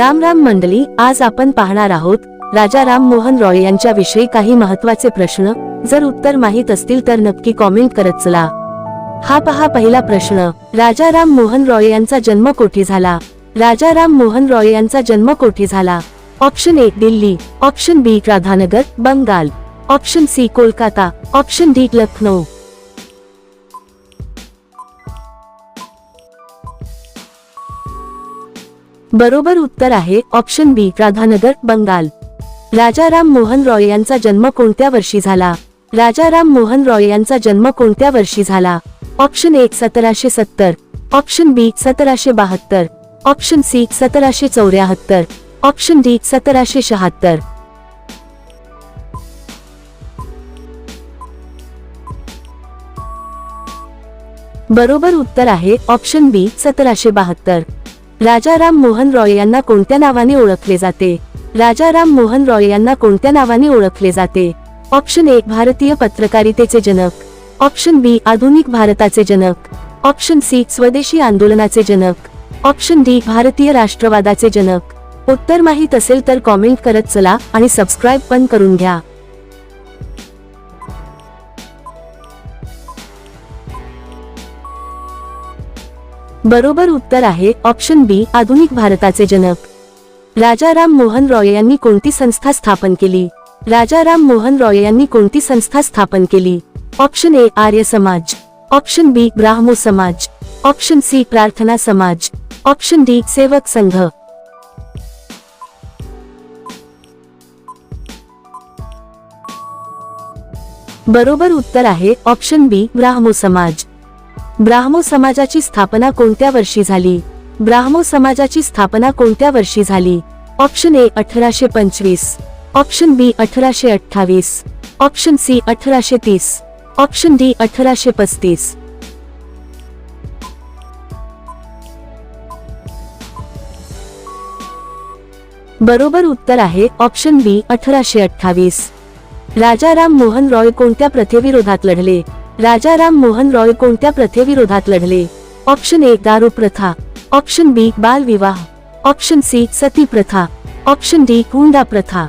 राम राम मंडळी आज आपण पाहणार आहोत राजा राम मोहन रॉय यांच्या विषयी काही महत्त्वाचे प्रश्न. जर उत्तर माहीत असतील तर नक्की कॉमेंट करत चला. हा पहा पहिला प्रश्न. राजा राम मोहन रॉय यांचा जन्म कोठे झाला. राजा राम मोहन रॉय यांचा जन्म कोठे झाला. Option A Delhi. Option B Radhanagar Bengal. Option C Kolkata. Option D Lucknow बरोबर उत्तर आहे ऑप्शन बी राधानगर बंगाल. राजा राम मोहन रॉय यांचा जन्म कोणत्या वर्षी झाला? राजा राम मोहन रॉय यांचा जन्म कोणत्या वर्षी झाला? ऑप्शन एक सतराशे सत्तर. ऑप्शन बी सतराशे बहात्तर. ऑप्शन सी सतराशे चौऱ्याहत्तर. ऑप्शन डी सतराशे शहात्तर. बरोबर उत्तर आहे ऑप्शन बी सतराशे बहात्तर. राजा राम मोहन रॉय यांना कोणत्या नावाने ओळखले जाते? राजा राम मोहन रॉय यांना कोणत्या नावाने ओळखले जाते? ऑप्शन एक भारतीय पत्रकारितेचे जनक. ऑप्शन बी आधुनिक भारताचे जनक. ऑप्शन सी स्वदेशी आंदोलनाचे जनक. ऑप्शन डी भारतीय राष्ट्रवादाचे जनक. उत्तर माहीत असेल तर कॉमेंट करत चला आणि सबस्क्राईब पण करून घ्या. बरोबर उत्तर आहे ऑप्शन बी आधुनिक भारताचे जनक. राजा राम मोहन रॉय यांनी कोणती संस्था स्थापन केली? राजा राम मोहन रॉय यांनी कोणती संस्था स्थापन केली? Option A Arya Samaj. Option बी ब्राह्मो समाज. ऑप्शन सी प्रार्थना समाज. Option D Sevak Sangh. बरोबर उत्तर आहे ऑप्शन बी ब्राह्मो समाज. ब्राह्मो समाजाची स्थापना कोणत्या वर्षी झाली? ब्राह्मो समाजाची स्थापना कोणत्या वर्षी झाली? ऑप्शन ए अठराशे पंचवीस. ऑप्शन बी अठराशे अठ्ठावीस. ऑप्शन सी अठराशे तीस. ऑप्शन डी अठराशे पस्तीस. बरोबर उत्तर आहे ऑप्शन बी अठराशे अठ्ठावीस. राजा राम मोहन रॉय कोणत्या प्रथेविरोधात लढले? राजा राम मोहन रॉय कोणत्या प्रथेविरोधात लढले? ऑप्शन ए दारू प्रथा. ऑप्शन बी बालविवाह. ऑप्शन सी सती प्रथा. ऑप्शन डी हुंडा प्रथा.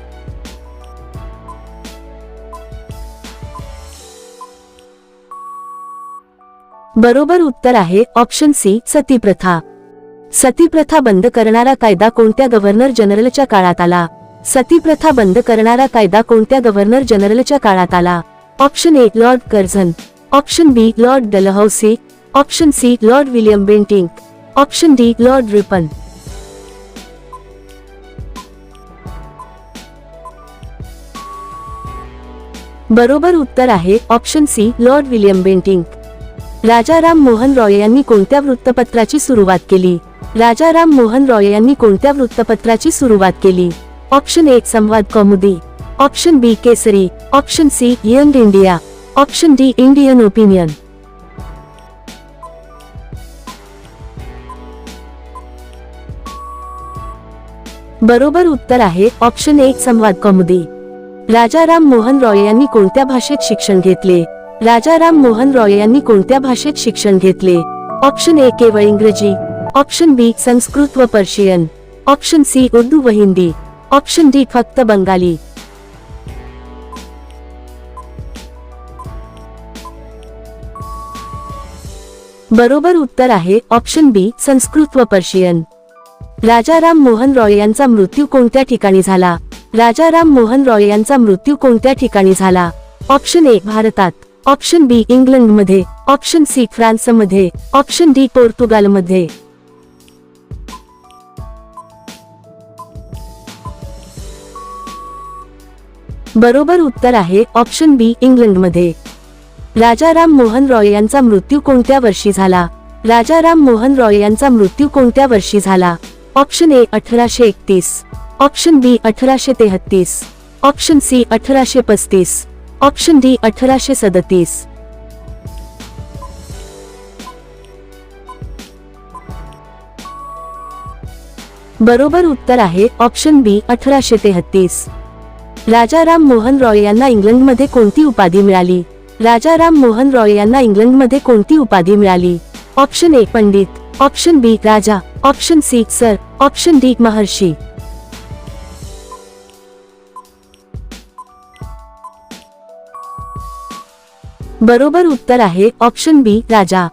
बरोबर उत्तर आहे ऑप्शन सी सती प्रथा. सती प्रथा बंद करणारा कायदा कोणत्या गव्हर्नर जनरलच्या काळात आला? सती प्रथा बंद करणारा कायदा कोणत्या गव्हर्नर जनरलच्या काळात आला? Option A Lord Curzon. Option B Lord Dalhousie option C Lord William Bentinck option D Lord Ripon बरोबर उत्तर आहे option C Lord William Bentinck Raja Ram Mohan Roy यांनी कोणत्या वृत्तपत्राची सुरुवात केली? राजा राम मोहन रॉय यांनी कोणत्या वृत्तपत्राची सुरुवात केली? ऑप्शन एक Sambad Kaumudi option B Kesari. Option C young India. Option D Indian opinion बरोबर उत्तर आहे ऑप्शन एक संवाद कौमुदी राजा राम मोहन रॉय यांनी कोणत्या भाषेत शिक्षण घेतले? राजा राम मोहन रॉय यांनी कोणत्या भाषेत शिक्षण घेतले? ऑप्शन ए केवळ इंग्रजी. ऑप्शन बी संस्कृत व पर्शियन. ऑप्शन सी उर्दू व हिंदी. ऑप्शन डी फक्त बंगाली. बरोबर उत्तर आहे ऑप्शन बी संस्कृत व पर्शियन. राजा राम मोहन रॉय यांचा मृत्यू कोणत्या ठिकाणी झाला? राजा राम मोहन रॉय यांचा मृत्यू कोणत्या ठिकाणी झाला? ऑप्शन ए भारतात. ऑप्शन बी इंग्लंडमध्ये ऑप्शन सी फ्रान्समध्ये ऑप्शन डी पोर्तुगाल मध्ये बरोबर उत्तर आहे ऑप्शन बी इंग्लंडमध्ये राजा राम मोहन रॉय यांचा मृत्यू कोणत्या वर्षी झाला? राजा राम मोहन रॉय यांचा मृत्यू कोणत्या वर्षी झाला? ऑप्शन ए अठराशे एकतीस. ऑप्शन बी अठराशे तेहतीस. ऑप्शन सी अठराशे पस्तीस. ऑप्शन डी अठराशे सदतीस. बरोबर उत्तर आहे ऑप्शन बी अठराशे तेहतीस. राजा राम मोहन रॉय यांना इंग्लंडमध्ये कोणती उपाधी मिळाली? राजा राम मोहन रॉय यांना इंग्लंडमध्ये कोणती उपाधी मिळाली? Option A Pandit. Option B Raja. Option C sir. Option D Maharshi. बरोबर उत्तर आहे ऑप्शन बी राजा.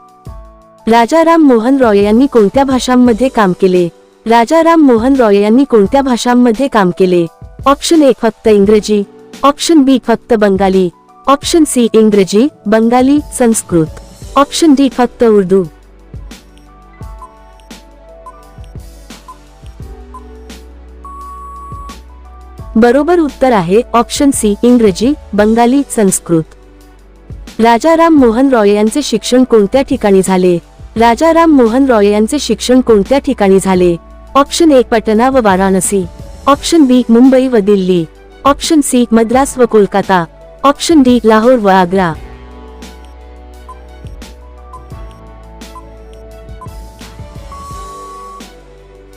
राजा राम मोहन रॉय यांनी कोणत्या भाषांमध्ये काम केले? राजा राम मोहन रॉय यांनी कोणत्या भाषांमध्ये काम केले? ऑप्शन ए फक्त इंग्रजी. ऑप्शन बी फक्त बंगाली. ऑप्शन सी इंग्रजी बंगाली संस्कृत ऑप्शन डी फक्त उर्दू बरोबर उत्तर आहे ऑप्शन सी इंग्रजी बंगाली संस्कृत राजा राम मोहन रॉय यांचे शिक्षण कोणत्या ठिकाणी झाले? राजा राम मोहन रॉय यांचे शिक्षण कोणत्या ठिकाणी झाले? ऑप्शन ए पटना व वाराणसी. ऑप्शन बी मुंबई व दिल्ली. ऑप्शन सी मद्रास व कोलकाता. ऑप्शन डी लाहोर व आग्रा.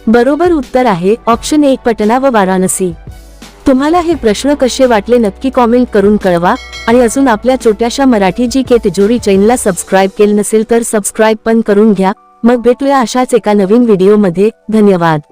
बरोबर उत्तर आहे ऑप्शन एक पटना व वाराणसी. तुम्हाला हे प्रश्न कसे वाटले नक्की कॉमेंट करून कळवा आणि अजून आपल्या छोट्याशा मराठी जी के तिजोरी चॅनलला सबस्क्राईब केलं नसेल तर सबस्क्राईब पण करून घ्या. मग भेटूया अशाच एका नवीन व्हिडिओमध्ये. धन्यवाद.